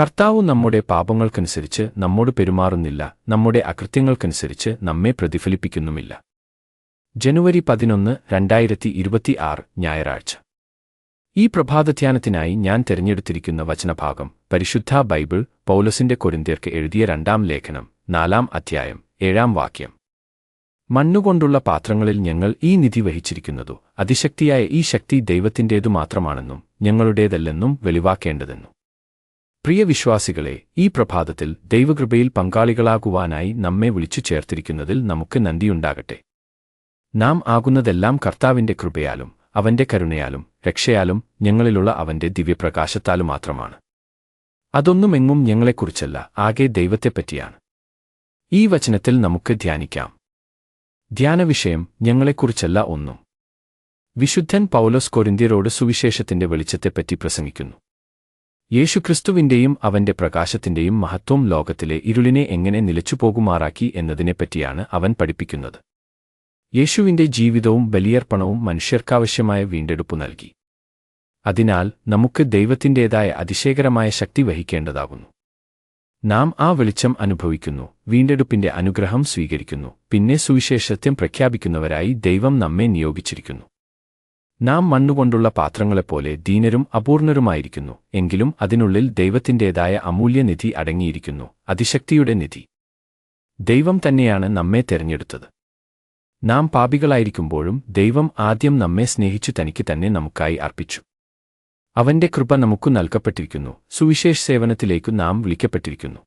കർത്താവ് നമ്മുടെ പാപങ്ങൾക്കനുസരിച്ച് നമ്മോട് പെരുമാറുന്നില്ല നമ്മുടെ അകൃത്യങ്ങൾക്കനുസരിച്ച് നമ്മെ പ്രതിഫലിപ്പിക്കുന്നുമില്ല. ജനുവരി പതിനൊന്ന് രണ്ടായിരത്തി ഇരുപത്തിയാറ് ഞായറാഴ്ച. ഈ പ്രഭാതധ്യാനത്തിനായി ഞാൻ തിരഞ്ഞെടുത്തിരിക്കുന്ന വചനഭാഗം പരിശുദ്ധ ബൈബിൾ പൗലസിന്റെ കൊരിന്ത്യർക്ക് എഴുതിയ രണ്ടാം ലേഖനം നാലാം അധ്യായം ഏഴാം വാക്യം. മണ്ണുകൊണ്ടുള്ള പാത്രങ്ങളിൽ ഞങ്ങൾ ഈ നിധി വഹിച്ചിരിക്കുന്നതു അതിശക്തിയായ ഈ ശക്തി ദൈവത്തിന്റേതു മാത്രമാണെന്നും ഞങ്ങളുടേതല്ലെന്നും വെളിവാക്കേണ്ടതെന്നും. പ്രിയ വിശ്വാസികളെ ഈ പ്രഭാതത്തിൽ ദൈവകൃപയിൽ പങ്കാളികളാകുവാനായി നമ്മെ വിളിച്ചു ചേർത്തിരിക്കുന്നതിൽ നമുക്ക് നന്ദിയുണ്ടാകട്ടെ. നാം ആകുന്നതെല്ലാം കർത്താവിന്റെ കൃപയാലും അവന്റെ കരുണയാലും രക്ഷയാലും ഞങ്ങളിലുള്ള അവന്റെ ദിവ്യപ്രകാശത്താലും മാത്രമാണ്. അതൊന്നുമെങ്ങും ഞങ്ങളെക്കുറിച്ചല്ല ആകെ ദൈവത്തെപ്പറ്റിയാണ്. ഈ വചനത്തിൽ നമുക്ക് ധ്യാനിക്കാം. ധ്യാനവിഷയം ഞങ്ങളെക്കുറിച്ചല്ല ഒന്നും. വിശുദ്ധൻ പൗലോസ് കൊരിന്തിയരോട് സുവിശേഷത്തിന്റെ വെളിച്ചത്തെപ്പറ്റി പ്രസംഗിക്കുന്നു. യേശുക്രിസ്തുവിന്റെയും അവന്റെ പ്രകാശത്തിന്റെയും മഹത്വം ലോകത്തിലെ ഇരുളിനെ എങ്ങനെ നിലച്ചുപോകുമാറാക്കി എന്നതിനെപ്പറ്റിയാണ് അവൻ പഠിപ്പിക്കുന്നത്. യേശുവിന്റെ ജീവിതവും ബലിയർപ്പണവും മനുഷ്യർക്കാവശ്യമായ വീണ്ടെടുപ്പു നൽകി. അതിനാൽ നമുക്ക് ദൈവത്തിന്റേതായ അതിശയകരമായ ശക്തി വഹിക്കേണ്ടതാകുന്നു. നാം ആ വെളിച്ചം അനുഭവിക്കുന്നു വീണ്ടെടുപ്പിന്റെ അനുഗ്രഹം സ്വീകരിക്കുന്നു പിന്നെ സുവിശേഷത്യം പ്രഖ്യാപിക്കുന്നവരായി ദൈവം നമ്മെ നിയോഗിച്ചിരിക്കുന്നു. നാം മണ്ണുകൊണ്ടുള്ള പാത്രങ്ങളെപ്പോലെ ദീനരും അപൂർണരുമായിരിക്കുന്നു. എങ്കിലും അതിനുള്ളിൽ ദൈവത്തിന്റേതായ അമൂല്യനിധി അടങ്ങിയിരിക്കുന്നു. അതിശക്തിയുടെ നിധി. ദൈവം തന്നെയാണ് നമ്മെ തെരഞ്ഞെടുത്തത്. നാം പാപികളായിരിക്കുമ്പോഴും ദൈവം ആദ്യം നമ്മെ സ്നേഹിച്ചു തനിക്ക് തന്നെ നമുക്കായി അർപ്പിച്ചു. അവന്റെ കൃപ നമുക്കു നൽകപ്പെട്ടിരിക്കുന്നു. സുവിശേഷ സേവനത്തിലേക്കു നാം വിളിക്കപ്പെട്ടിരിക്കുന്നു.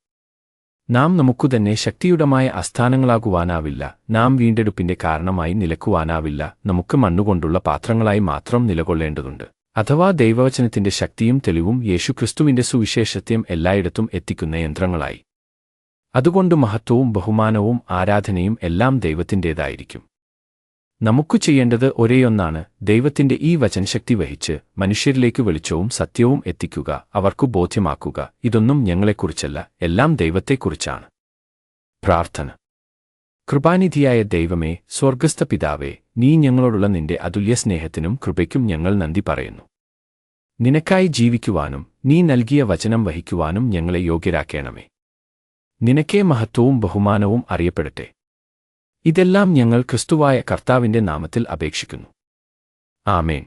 നാം നമുക്കുതന്നെ ശക്തിയുടമായ അസ്ഥാനങ്ങളാകുവാനാവില്ല നാം വീണ്ടെടുപ്പിന്റെ കാരണമായി നിലക്കുവാനാവില്ല. നമുക്ക് മണ്ണുകൊണ്ടുള്ള പാത്രങ്ങളായി മാത്രം നിലകൊള്ളേണ്ടതുണ്ട്. അഥവാ ദൈവവചനത്തിന്റെ ശക്തിയും തെളിവും യേശുക്രിസ്തുവിന്റെ സുവിശേഷത്യം എല്ലായിടത്തും എത്തിക്കുന്ന യന്ത്രങ്ങളായി. അതുകൊണ്ട് മഹത്വവും ബഹുമാനവും ആരാധനയും എല്ലാം ദൈവത്തിന്റേതായിരിക്കും നമുക്കു ചെയ്യേണ്ടത് ഒരേയൊന്നാണ് ദൈവത്തിന്റെ ഈ വചനശക്തി വഹിച്ച് മനുഷ്യരിലേക്ക് വെളിച്ചവും സത്യവും എത്തിക്കുക അവർക്കു ബോധ്യമാക്കുക. ഇതൊന്നും ഞങ്ങളെക്കുറിച്ചല്ല എല്ലാം ദൈവത്തെക്കുറിച്ചാണ്. പ്രാർത്ഥന. കൃപാനിധിയായ ദൈവമേ സ്വർഗസ്ഥ പിതാവേ നീ ഞങ്ങളോടുള്ള നിന്റെ അതുല്യ സ്നേഹത്തിനും കൃപയ്ക്കും ഞങ്ങൾ നന്ദി പറയുന്നു. നിനക്കായി ജീവിക്കുവാനും നീ നൽകിയ വചനം വഹിക്കുവാനും ഞങ്ങളെ യോഗ്യരാക്കേണമേ. നിനക്കേ മഹത്വവും ബഹുമാനവും അറിയപ്പെടട്ടെ. ഇതെല്ലാം ഞങ്ങൾ ക്രിസ്തുവായ കർത്താവിന്റെ നാമത്തിൽ അപേക്ഷിക്കുന്നു. ആമേൻ.